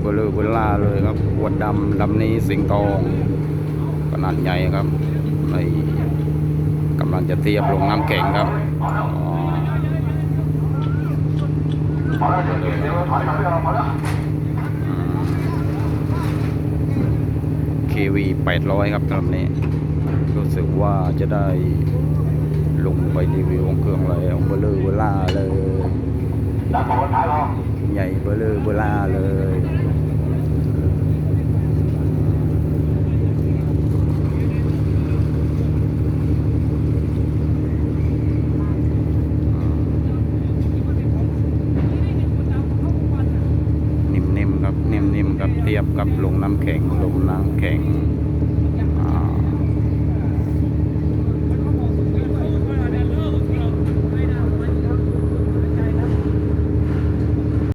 เบลอเบล่าเลยครับอวดดำดำนี้สิงทอง ขนาดใหญ่ครับในกำลังจะเทียบลงน้ำแข็งครับเควีแปดร้อยครับลำนี้ รู้สึกว่าจะได้ลงไปรีวิวองเครื่องแล้วเบลอเบล่าเลยใหญ่เบลอเบล่าเลย นิ่มๆครับนิ่มๆครับเทียบกับลงน้ำแข็งลงน้ำแข็ง